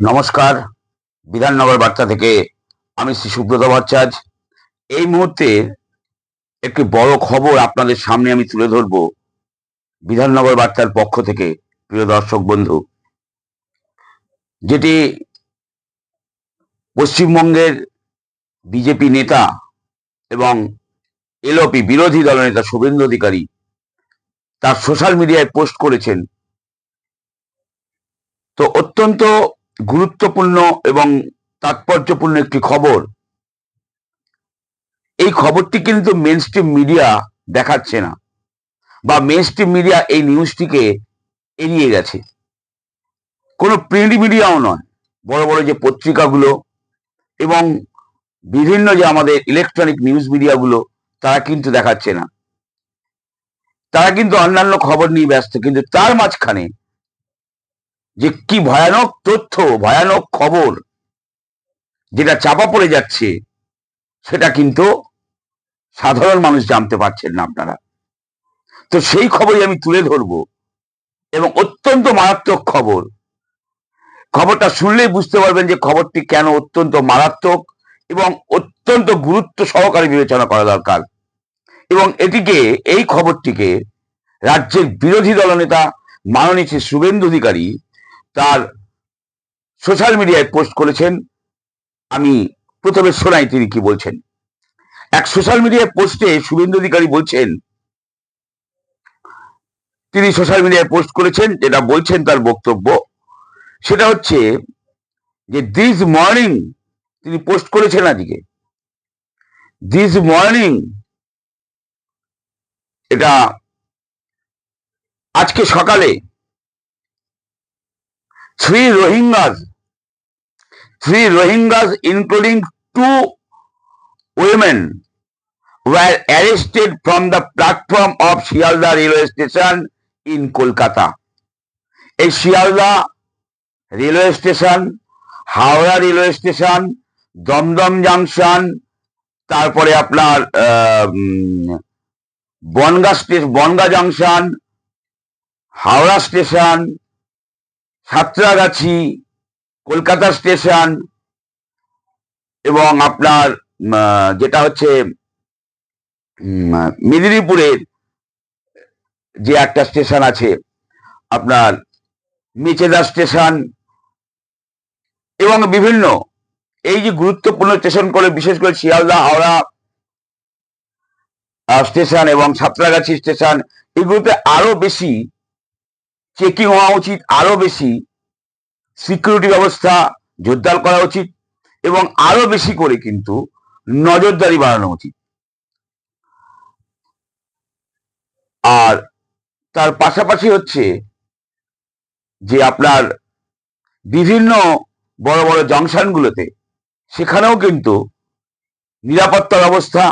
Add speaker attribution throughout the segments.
Speaker 1: নমস্কার। বিধাননগর বার্তা থেকে আমি শ্রী সুব্রত ভট্টাচার্য। এই মুহূর্তে একটি বড় খবর আপনাদের সামনে আমি তুলে ধরব বিধাননগর বার্তার পক্ষ থেকে, প্রিয় দর্শক বন্ধু। যেটি পশ্চিমবঙ্গের বিজেপি নেতা এবং এলপি বিরোধী দলনেতা শুভেন্দু অধিকারী তার সোশ্যাল মিডিয়ায় পোস্ট করেছেন। তো অত্যন্ত গুরুত্বপূর্ণ এবং তাৎপর্যপূর্ণ একটি খবর। এই খবরটি কিন্তু মেন মিডিয়া দেখাচ্ছে না বা মেন মিডিয়া এই নিউজটিকে এড়িয়ে গেছে। কোনো প্রিন্ট মিডিয়াও নয়, বড় বড় যে পত্রিকাগুলো এবং বিভিন্ন যে আমাদের ইলেকট্রনিক নিউজ মিডিয়াগুলো তারা কিন্তু দেখাচ্ছে না। তারা কিন্তু অন্যান্য খবর নিয়ে ব্যস্ত, কিন্তু তার মাঝখানে যে কি ভয়ানক তথ্য, ভয়ানক খবর যেটা চাপা পড়ে যাচ্ছে, সেটা কিন্তু সাধারণ মানুষ জানতে পারছেন না আপনারা। তো সেই খবরই আমি তুলে ধরবো এবং অত্যন্ত মারাত্মক খবর। খবরটা শুনলেই বুঝতে পারবেন যে খবরটি কেন অত্যন্ত মারাত্মক এবং অত্যন্ত গুরুত্ব সহকারে বিবেচনা করা দরকার। এবং এটিকে, এই খবরটিকে রাজ্যের বিরোধী দলনেতা মাননীয় শুভেন্দু অধিকারী তার সোশ্যাল মিডিয়ায় পোস্ট করেছেন। আমি প্রথমে শোনাই তিনি কি বলছেন। এক সোশ্যাল মিডিয়ায় পোস্টে শুভেন্দু অধিকারী বলছেন, তিনি সোশ্যাল মিডিয়ায় পোস্ট করেছেন, যেটা বলছেন তার বক্তব্য। সেটা হচ্ছে যে দিস মর্নিং তিনি পোস্ট করেছেন আজকে। দিস মর্নিং এটা আজকে সকালে three Rohingyas, three Rohingyas, including two women, were arrested from the platform of Shialda railway station in Kolkata. এই Sealdah railway station Howrah railway station Dumdum junction তারপরে আপনার Bongaon station Bongaon junction Howrah station Santragachi, Kolkata station এবং আপনার যেটা হচ্ছে মেদিনীপুরের যে একটা স্টেশন আছে, আপনার মেচেদা স্টেশন এবং বিভিন্ন এই যে গুরুত্বপূর্ণ স্টেশন করে, বিশেষ করে শিয়ালদা, হাওড়া স্টেশন এবং সাঁতরাগাছি স্টেশন, এগুলোতে আরও বেশি চেকিং হওয়া উচিত, আরও বেশি সিকিউরিটি ব্যবস্থা জোরদার করা উচিত এবং আরও বেশি করে কিন্তু নজরদারি বাড়ানো উচিত। আর তার পাশাপাশি হচ্ছে যে আপনার বিভিন্ন বড় বড় জংশনগুলোতে সেখানেও কিন্তু নিরাপত্তা ব্যবস্থা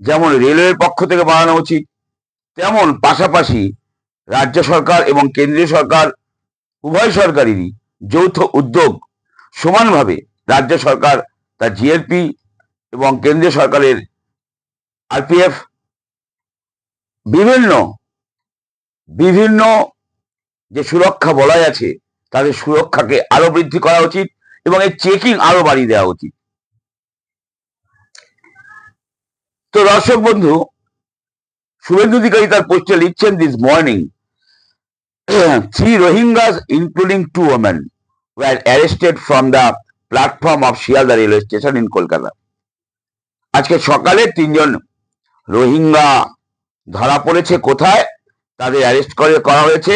Speaker 1: যেমন রেলওয়ের পক্ষ থেকে বাড়ানো উচিত, তেমন পাশাপাশি রাজ্য সরকার এবং কেন্দ্রীয় সরকার, উভয় সরকারেরই যৌথ উদ্যোগ সমানভাবে রাজ্য সরকার, তার জিএলপি এবং কেন্দ্রীয় সরকারের আরপিএফ বিভিন্ন বিভিন্ন যে সুরক্ষা বলয় আছে, তাদের সুরক্ষাকে আরও বৃদ্ধি করা উচিত এবং এই চেকিং আরও বাড়িয়ে দেওয়া উচিত। তো দর্শক বন্ধু, শুভেন্দু অধিকারী তার পোস্টে লিখছেন this morning three Rohingyas including two women were arrested from the platform of Sealdah railway station in Kolkata আজকে সকালে তিনজন রোহিঙ্গা ধরা পড়েছে কোথায়? তাদের অ্যারেস্ট করে, করা হয়েছে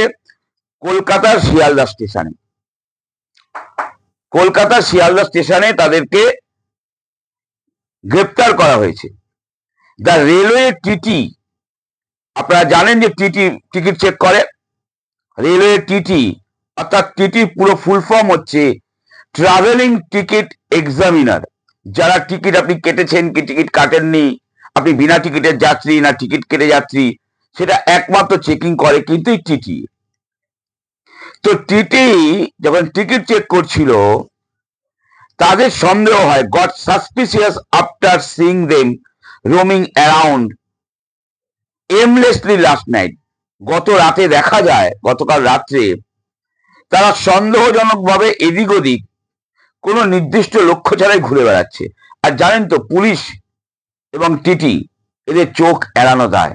Speaker 1: কলকাতার শিয়ালদা স্টেশনে। কলকাতার শিয়ালদা স্টেশনে তাদেরকে গ্রেপ্তার করা হয়েছে। দ্য রেলওয়ে টিটি আপনারা জানেন যে টিটি টিকিট চেক করে। রেলওয়ে টিটি, অর্থাৎ টিটি পুরো ফুল ফর্ম হচ্ছে ট্রাভেলিং টিকিট এক্সামিনার যারা টিকিট আপনি কেটেছেন কি টিকিট কাটেননি, আপনি বিনা টিকিটের যাত্রী না টিকিট কেটে যাত্রী, সেটা একমাত্র চেকিং করে কিন্তু টিটি। তো টিটি যখন টিকিট চেক করছিল, তাদের সন্দেহ হয় got suspicious after seeing them roaming around aimlessly last night গত রাতে দেখা যায়, গতকাল রাত্রে তারা সন্দেহজনকভাবে এদিক ওদিক কোনো নির্দিষ্ট লক্ষ্য ছাড়াই ঘুরে বেড়াচ্ছে। আর জানেন তো, পুলিশ এবং টিটি এদের চোখ এড়ানো যায়।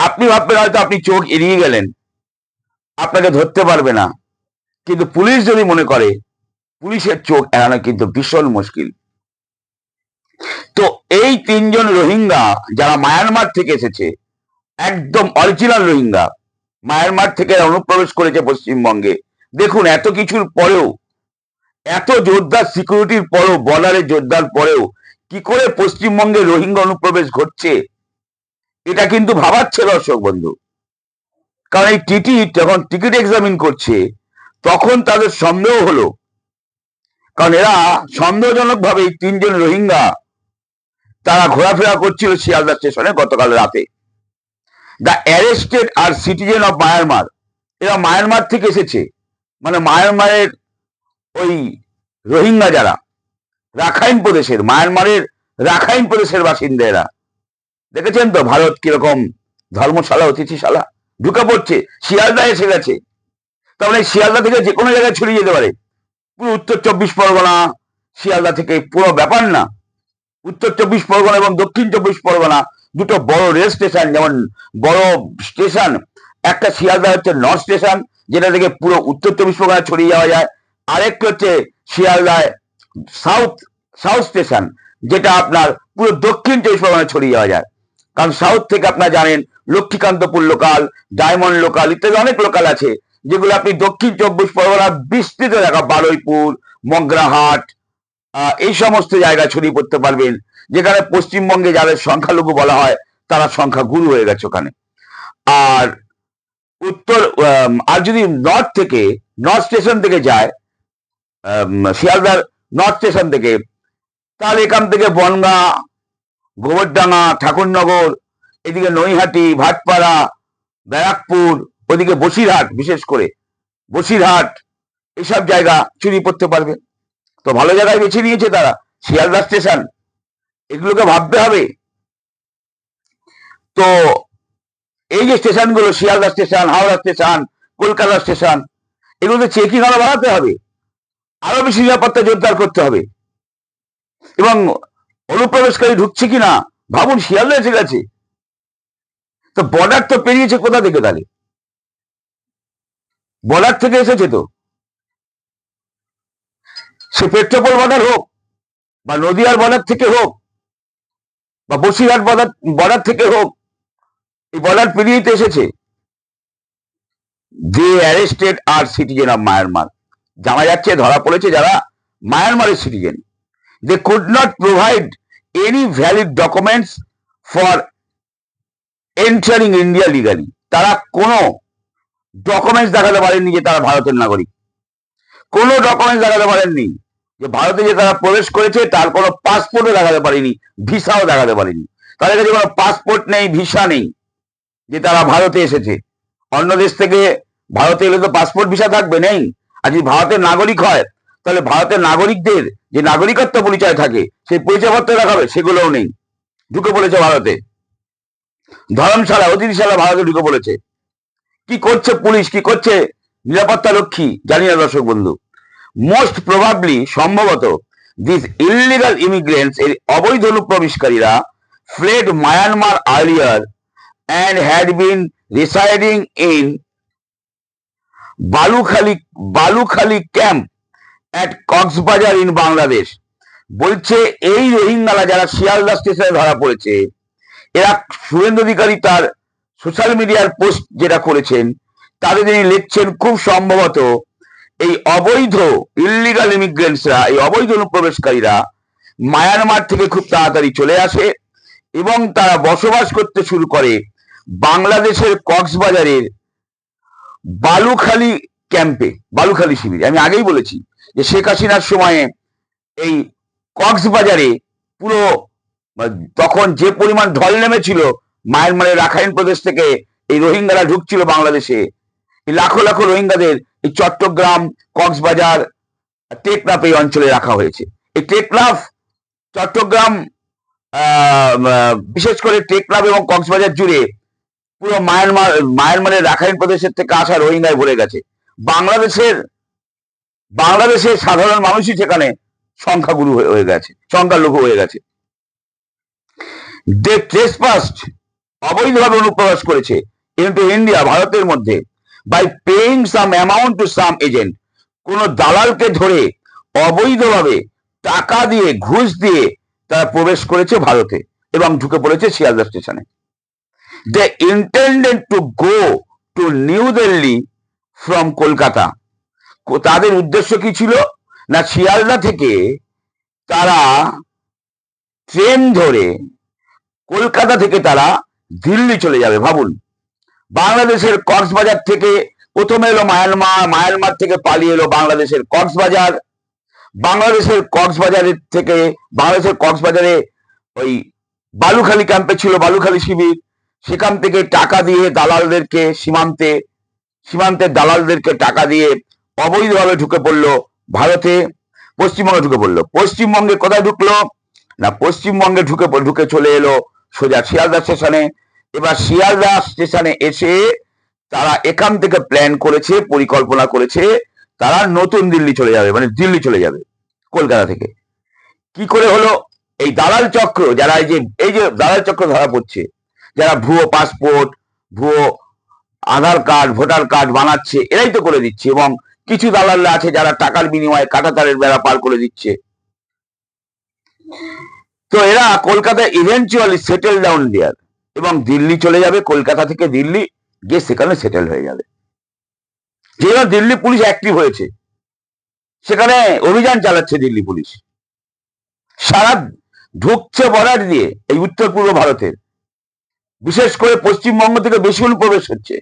Speaker 1: আপনি ভাববেন হয়তো আপনি চোখ এড়িয়ে গেলেন, আপনাকে ধরতে পারবে না। কিন্তু পুলিশ যদি মনে করে, পুলিশের চোখ এড়ানো কিন্তু ভীষণ মুশকিল। তো এই তিনজন রোহিঙ্গা যারা মায়ানমার থেকে এসেছে একদম অরিজিনাল রোহিঙ্গা। মায়ানমার থেকে অনুপ্রবেশ করেছে পশ্চিমবঙ্গে। দেখুন, এত কিছুর পরেও, এত জোরদার সিকিউরিটির পরেও বর্ডারে জোরদার পরেও, কি করে পশ্চিমবঙ্গে রোহিঙ্গা অনুপ্রবেশ ঘটছে? এটা কিন্তু ভাবাচ্ছে দর্শক বন্ধু। কারণ এই টিটি যখন টিকিট এক্সামিন করছে, তখন তাদের সন্দেহ হলো। কারণ এরা সন্দেহজনক ভাবে তিনজন রোহিঙ্গা, তারা ঘোরাফেরা করছিল শিয়ালদা স্টেশনে গতকাল রাতে। The arrested are citizen of Myanmar এরা মায়ানমার থেকে এসেছে। মানে মায়ানমারের ওই রোহিঙ্গা যারা, রাখাইন প্রদেশের মায়ানমারের রাখাইন প্রদেশের বাসিন্দা এরা। দেখেছেন তো ভারত কীরকম ধর্মশালা, অতিথিশালা? ঢুকে পড়ছে শিয়ালদা এসে গেছে। তার মানে শিয়ালদা থেকে যে কোনো জায়গায় ছড়িয়ে যেতে পারে। পুরো উত্তর চব্বিশ পরগনা, শিয়ালদা থেকে পুরো ব্যাপার না। উত্তর চব্বিশ পরগনা এবং দক্ষিণ চব্বিশ পরগনা দুটো বড় রেল স্টেশন, যেমন বড় স্টেশন, একটা শিয়ালদা হচ্ছে নর্থ স্টেশন, যেটা থেকে পুরো উত্তর চব্বিশ পরগনা ছড়িয়ে যাওয়া যায়। আরেকটা হচ্ছে শিয়ালদায় সাউথ সাউথ স্টেশন, যেটা আপনার পুরো দক্ষিণ চব্বিশ পরগনা ছড়িয়ে যাওয়া যায়। কারণ সাউথ থেকে আপনারা জানেন, লক্ষ্মীকান্তপুর লোকাল ডায়মন্ড লোকাল ইত্যাদি অনেক লোকাল আছে, যেগুলো আপনি দক্ষিণ চব্বিশ পরগনা বিস্তৃত দেখা বারুইপুর, মগরাহাট এই সমস্ত জায়গায় ছড়িয়ে পড়তে পারবেন। যেখানে পশ্চিমবঙ্গে যাদের সংখ্যালঘু বলা হয়, তারা সংখ্যা গুরু হয়ে গেছে ওখানে। আর উত্তর আর যদি নর্থ থেকে নর্থ স্টেশন থেকে যায় শিয়ালদার নর্থ স্টেশন থেকে, তাহলে এখান থেকে বনগাঁ, গোবরডাঙ্গা, ঠাকুরনগর, এদিকে নৈহাটি, ভাটপাড়া, ব্যারাকপুর, ওদিকে বসিরহাট, বিশেষ করে বসিরহাট, এসব জায়গা চুরি করতে পারবে। তো ভালো জায়গায় বেছে নিয়েছে তারা, শিয়ালদা স্টেশন এগুলোকে ভাবতে হবে। তো এই যে স্টেশনগুলো, Sealdah station, Howrah station, Kolkata station, এগুলোতে চেকিং আরও বাড়াতে হবে। আরও বেশি নিরাপত্তা জোরদার করতে হবে। এবং অনুপ্রবেশকারী ঢুকছে কিনা, ভাবুন, শিয়ালদা এসে গেছে। তো বর্ডার তো পেরিয়েছে কোথা থেকে তাহলে? বর্ডার থেকে এসেছে তো। সে পেট্রোপোল বর্ডার হোক বা নদিয়ার বর্ডার থেকে হোক বা বসিরহাট বর্ডার বর্ডার থেকে হোক, এই বর্ডার পেরিয়েই তো এসেছে। যে arrested are citizen of Myanmar জানা যাচ্ছে, ধরা পড়েছে যারা মায়ানমারের citizen they could not provide any valid documents for entering India legally তারা কোনো ডকুমেন্টস দেখাতে পারেননি যে তারা ভারতের নাগরিক। কোনো ডকুমেন্টস দেখাতে পারেননি। যে ভারতে যে তারা প্রবেশ করেছে, তার কোনো পাসপোর্টও দেখাতে পারেনি, ভিসাও দেখাতে পারেনি। তাদের কাছে কোনো পাসপোর্ট নেই, ভিসা নেই, যে তারা ভারতে এসেছে। অন্য দেশ থেকে ভারতে এলে তো পাসপোর্ট ভিসা থাকবে, নেই? আর যদি ভারতের নাগরিক হয়, তাহলে ভারতের নাগরিকদের যে নাগরিকত্ব পরিচয় থাকে, সেই পরিচয়পত্র দেখাবে, সেগুলোও নেই। ঢুকে পড়েছে ভারতে। ধর্মশালা, অতিথিশালা ভারতে ঢুকে পড়েছে। কি করছে পুলিশ, কি করছে নিরাপত্তা রক্ষী? জানি না দর্শক বন্ধু। মোস্ট প্রভাবলি সম্ভবত দিস ইলিগাল ইমিগ্রেন্টস এর অবৈধ অনুপ্রবেশকারীরা fled Myanmar earlier and had been residing in Balukhali Balukhali camp at Cox's Bazar in Bangladesh বলছে, এই রোহিঙ্গারা যারা শিয়ালদা স্টেশনে ধরা পড়েছে, এরা সুরেন্দ্র অধিকারী তার সোশ্যাল মিডিয়ার পোস্ট যেটা করেছেন, তাদের তিনি লিখছেন, খুব সম্ভবত এই অবৈধ ইলিগাল ইমিগ্রেন্টসরা এই অবৈধ অনুপ্রবেশকারীরা মায়ানমার থেকে খুব তাড়াতাড়ি চলে আসে এবং তারা বসবাস করতে শুরু করে বাংলাদেশের কক্সবাজারের বালুখালী ক্যাম্পে বালুখালী শিবিরে। আমি আগেই বলেছি যে শেখ হাসিনার সময়ে এই কক্সবাজারে পুরো, তখন যে পরিমাণ ঢল নেমেছিল মায়ানমারের রাখাইন প্রদেশ থেকে এই রোহিঙ্গারা ঢুকছিল বাংলাদেশে লাখো লাখো রোহিঙ্গাদের এই চট্টগ্রাম, কক্সবাজার, টেকনাফ এই অঞ্চলে রাখা হয়েছে। এই টেকনাফ, চট্টগ্রাম বিশেষ করে টেকনাফ এবং কক্সবাজার জুড়ে পুরো মায়ানমার, মায়ানমারের রাখাইন প্রদেশের থেকে আসা রোহিঙ্গায় ভরে গেছে। বাংলাদেশের বাংলাদেশের সাধারণ মানুষই সেখানে সংখ্যাগুরু হয়ে গেছে, সংখ্যালঘু হয়ে গেছে। ট্রেসপাস্ট অবৈধভাবে অনুপ্রবেশ করেছে, কিন্তু ইন্ডিয়া, ভারতের মধ্যে by paying some amount to some agent কোন দালালকে ধরে অবৈধভাবে টাকা দিয়ে, ঘুষ দিয়ে তারা প্রবেশ করেছে ভারতে এবং ঢুকে পড়েছে শিয়ালদা স্টেশনে। They intended to go to New Delhi from Kolkata. তাদের উদ্দেশ্য কি ছিল? না, শিয়ালদা থেকে তারা ট্রেন ধরে কলকাতা থেকে তারা দিল্লি চলে যাবে, ভাবুন। বাংলাদেশের কক্সবাজার থেকে প্রথমে এলো মায়ানমার মায়ানমার থেকে পালিয়ে এলো বাংলাদেশের কক্সবাজার। বাংলাদেশের কক্সবাজারের থেকে, বাংলাদেশের কক্সবাজারে ওই বালুখালী ক্যাম্পে ছিল, বালুখালী শিবির। সেখান থেকে টাকা দিয়ে দালালদেরকে সীমান্তে সীমান্তের দালালদেরকে টাকা দিয়ে অবৈধভাবে ঢুকে পড়ল ভারতে, পশ্চিমবঙ্গে ঢুকে পড়ল। পশ্চিমবঙ্গে কোথায় ঢুকলো? না, পশ্চিমবঙ্গে ঢুকে ঢুকে চলে এলো সোজা শিয়ালদা স্টেশনে। এবার শিয়ালদা স্টেশনে এসে তারা এখান থেকে প্ল্যান করেছে, পরিকল্পনা করেছে, তারা নতুন দিল্লি চলে যাবে মানে দিল্লি চলে যাবে, কলকাতা থেকে। কি করে হলো? এই দালাল চক্র, যারা এই যে এই যে দালাল চক্র ধরা পড়ছে, যারা ভুয়ো পাসপোর্ট ভুয়ো আধার কার্ড ভোটার কার্ড বানাচ্ছে, এরাই তো করে দিচ্ছে, এবং কিছু দালালরা আছে যারা টাকার বিনিময়ে কাটাতারের বেড়া পার করে দিচ্ছে। তো এরা কলকাতায় ইভেন্চুয়ালি সেটেল ডাউন দেয়ার এবং দিল্লি চলে যাবে, কলকাতা থেকে দিল্লি, গিয়ে সেখানে সেটেল হয়ে যাবে। যেহেতু দিল্লি পুলিশ অ্যাক্টিভ হয়েছে, সেখানে অভিযান চালাচ্ছে দিল্লি পুলিশ। সারা ঢুকছে বর্ডার দিয়ে এই উত্তর পূর্ব ভারতের। বিশেষ করে পশ্চিমবঙ্গ থেকে বেশি অনুপ্রবেশ হচ্ছে।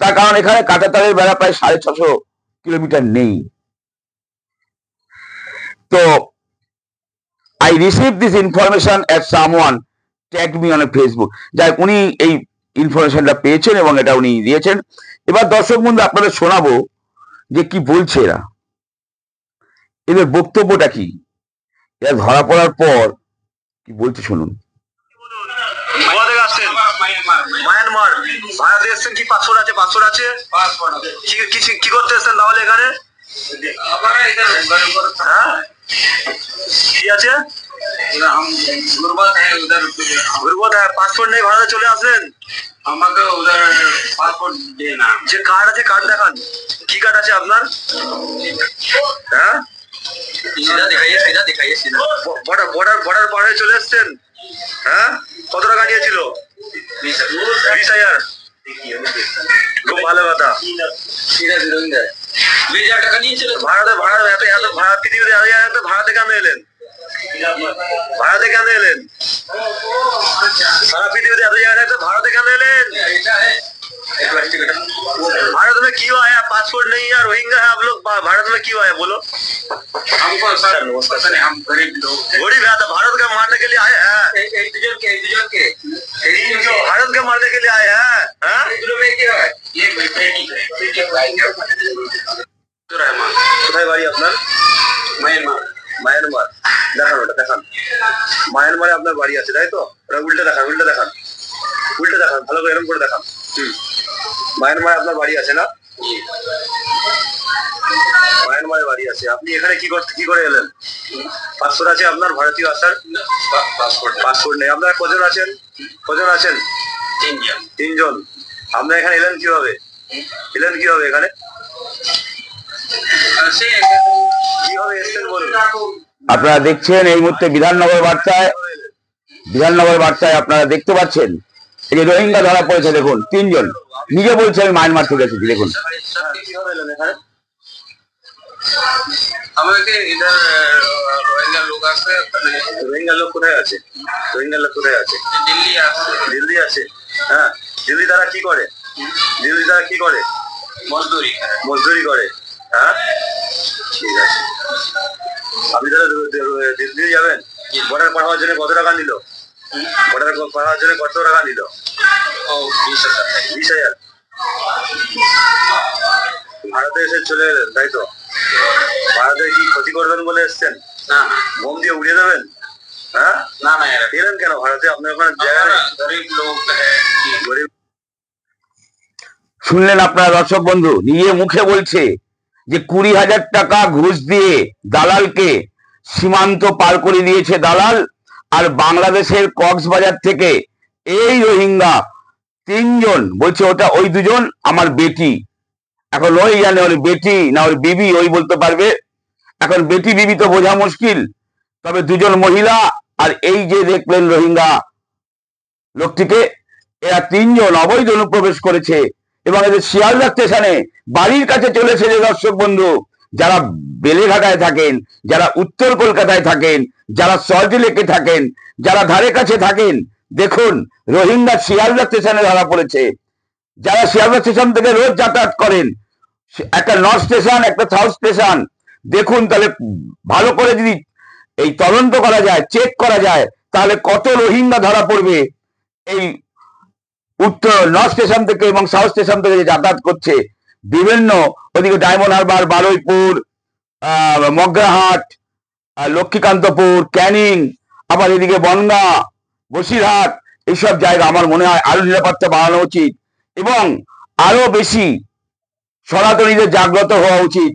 Speaker 1: তার কারণ এখানে কাটাতারের বেড়া প্রায় সাড়ে ছশো কিলোমিটার নেই। তো I receive this information at someone tag me on Facebook যাই উনি এই ইনফরমেশনটা পেয়েছেন এবং এটা উনি দিয়েছেন। এবার দর্শক বন্ধু আপনাদের শোনাবো যে কি বলছে এরা। এদের বক্তব্যটা কি? এরা ধরা পড়ার পর কি বলছে শুনুন।
Speaker 2: মায়ানমার। কি? আছে কি করতে তাহলে এখানে? হ্যাঁ? আছে? পাসপোর্ট হ্যাঁ, নেই চলে আসলেন?
Speaker 3: আমাকে উধার পাসপোর্ট দিয়ে না।
Speaker 2: যে কার্ড আছে কার্ড দেখান। কি কার্ড আছে আপনার? হ্যাঁ? বর্ডার পাড়ে চলে এসছেন? হ্যাঁ? কত টাকা নিয়েছিল খুব ভালো কথা। ভাড়া ভাড়া এত ভাড়া পৃথিবীতে ভাড়া থেকে আমি এলেন। ভাড়াতে কেন এলেন সারা পৃথিবীতে এত জায়গায় থাকতে ভারতে কেন এলেন
Speaker 3: এটা है एक लाख टिकट
Speaker 2: भारत में क्यों आया पासपोर्ट नहीं है रोहिंगा है आप लोग भा- भारत में क्यों आए बोलो
Speaker 3: हमको सर पता नहीं हम गरीब लोग हैं
Speaker 2: गरीब है तो भारत का मारने के लिए आए हैं
Speaker 3: एक एक दुजन के एक दुजन के एक दुजन के
Speaker 2: भारत का मारने के लिए आए हैं हैं?
Speaker 3: एक दुजन में क्या है ये बेटी है बेटी रहमान
Speaker 2: কোথায় বাড়ি আপনার
Speaker 3: म्यांमार
Speaker 2: মায়ানমার। দেখান ওটা দেখান। মায়ানমারে আপনার বাড়ি আছে তাই তো? ওটা উল্টে দেখান উল্টে দেখান। উল্টে দেখান ভালো করে এরকম করে দেখান। হুম। মায়ানমারে আপনার বাড়ি আছে না? মায়ানমারে বাড়ি আছে। আপনি এখানে কি করতে কি করে এলেন? পাসপোর্ট আছে আপনার ভারতীয় আসার?
Speaker 3: পাসপোর্ট
Speaker 2: পাসপোর্ট নেই। আপনার কজন আছেন? কজন আছেন?
Speaker 3: তিনজন।
Speaker 2: তিনজন। আপনারা এখানে এলেন কীভাবে? এলেন কীভাবে এখানে?
Speaker 1: আপনারা দেখছেন এই মুহূর্তে বিধাননগর বার্তায় বিধাননগর বার্তায় আপনারা দেখতে পাচ্ছেন এই যে রোহিঙ্গা ধরা পড়েছে দেখুন তিনজন। নিজে বলছে আমি মায়ানমার থেকে এসেছি দেখুন।
Speaker 3: আমাকে ইধার রোহিঙ্গা লোক আছে
Speaker 2: রোহিঙ্গা লোক কোথায় আছে? রোহিঙ্গা লোক কোথায় আছে?
Speaker 3: দিল্লি আছে।
Speaker 2: দিল্লি আছে। হ্যাঁ দিল্লি তারা কি করে? দিল্লি তারা কি করে?
Speaker 3: মজদুরি।
Speaker 2: মজদুরি করে হ্যাঁ? আপনি তাহলে দিল্লি যাবেন? বর্ডার জন্য কত টাকা নিল? বর্ডার জন্য কত টাকা নিল?
Speaker 3: বিশ হাজার।
Speaker 2: ভারতে এসে চলে তাই তো? ভারতে কি ক্ষতি করবেন বলে এসছেন?
Speaker 3: না
Speaker 2: বোম দিয়ে উড়িয়ে দেবেন? হ্যাঁ?
Speaker 3: না না
Speaker 2: কেন ভারতে? আপনার ওখানে জায়গা নেই? গরিব
Speaker 1: শুনলেন আপনারা দর্শক বন্ধু? নিজে মুখে বলছে। যে কুড়ি হাজার টাকা ঘুষ দিয়ে দালালকে সীমান্ত পার করে দিয়েছে দালাল, আর বাংলাদেশের কক্সবাজার থেকে এই রোহিঙ্গা তিনজন, বলছে ওটা ওই দুজন আমার বেটি। এখন ওই জানে ওর বেটি না ওর বিবি, ওই বলতে পারবে। এখন বেটি বিবি তো বোঝা মুশকিল, তবে দুজন মহিলা আর এই যে দেখলেন রোহিঙ্গা লোকটিকে, এরা তিনজন অবৈধ অনুপ্রবেশ করেছে। এবং এদের শিয়ালদা স্টেশনে বাড়ির কাছে চলেছে যে দর্শক বন্ধু, যারা বেলেঘাটায় থাকেন, যারা উত্তর কলকাতায় থাকেন, যারা সল্ট লেকে থাকেন, যারা ধারে কাছে থাকেন, দেখুন, রোহিঙ্গা শিয়ালদা স্টেশনে ধরা পড়েছে। যারা শিয়ালদা স্টেশন থেকে রোজ যাতায়াত করেন একটা নর্থ স্টেশন, একটা সাউথ স্টেশন, দেখুন তাহলে ভালো করে যদি এই তদন্ত করা যায়, চেক করা যায়, তাহলে কত রোহিঙ্গা ধরা পড়বে এই উত্তর নর্থ স্টেশন থেকে এবং সাউথ স্টেশন থেকে যাতায়াত করছে, বিভিন্ন ওদিকে ডায়মন্ড হারবার বারুইপুর মগরাহাট লক্ষ্মীকান্তপুর, ক্যানিং, আবার এদিকে বনগা, বসিরহাট, এইসব জায়গা আমার মনে হয় আরও নিরাপত্তা বাড়ানো উচিত এবং আরও বেশি সনাতনীদের জাগ্রত হওয়া উচিত।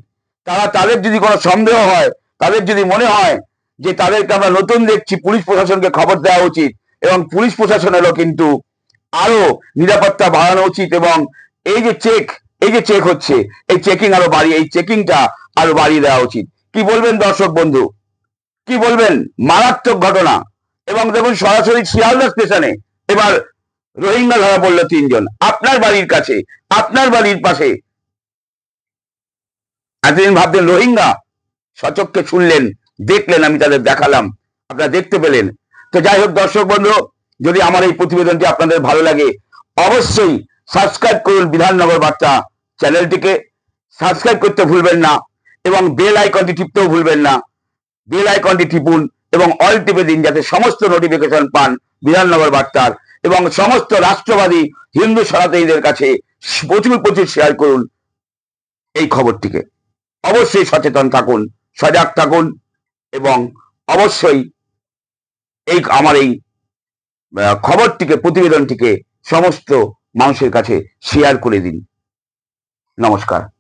Speaker 1: তারা তাদের যদি কোনো সন্দেহ হয়, তাদের যদি মনে হয় যে তাদেরকে আমরা নতুন দেখছি, পুলিশ প্রশাসনকে খবর দেওয়া উচিত এবং পুলিশ প্রশাসনেরও কিন্তু আরও নিরাপত্তা বাড়ানো উচিত এবং এই যে চেক এই যে চেক হচ্ছে, এই চেকিং আরও বাড়িয়ে, এই চেকিংটা আরও বাড়িয়ে দেওয়া উচিত। কি বলবেন দর্শক বন্ধু? কি বলবেন? মারাত্মক ঘটনা। এবং দেখুন সরাসরি শিয়ালদা স্টেশনে এবার রোহিঙ্গা ধরা পড়ল তিনজন। আপনার বাড়ির কাছে, আপনার বাড়ির পাশে। এতদিন ভাবতেন রোহিঙ্গা সচককে শুনলেন, দেখলেন, আমি তাদের দেখালাম। আপনারা দেখতে পেলেন। তো যাই হোক দর্শক বন্ধু যদি আমার এই প্রতিবেদনটি আপনাদের ভালো লাগে, অবশ্যই সাবস্ক্রাইব করুন বিধাননগর বার্তা চ্যানেলটিকে। সাবস্ক্রাইব করতে ভুলবেন না এবং বেল আইকনটি টিপতেও ভুলবেন না। বেল আইকনটি টিপুন এবং অল টিপে দিন যাতে সমস্ত নোটিফিকেশন পান বিধাননগর বার্তার এবং সমস্ত রাষ্ট্রবাদী হিন্দু সনাতনীদের কাছে প্রচুর প্রচুর শেয়ার করুন এই খবরটিকে। অবশ্যই সচেতন থাকুন, সজাগ থাকুন এবং অবশ্যই এই আমার এই খবরটিকে প্রতিবেদনটিকে সমস্ত মানুষের কাছে শেয়ার করে দিন। নমস্কার।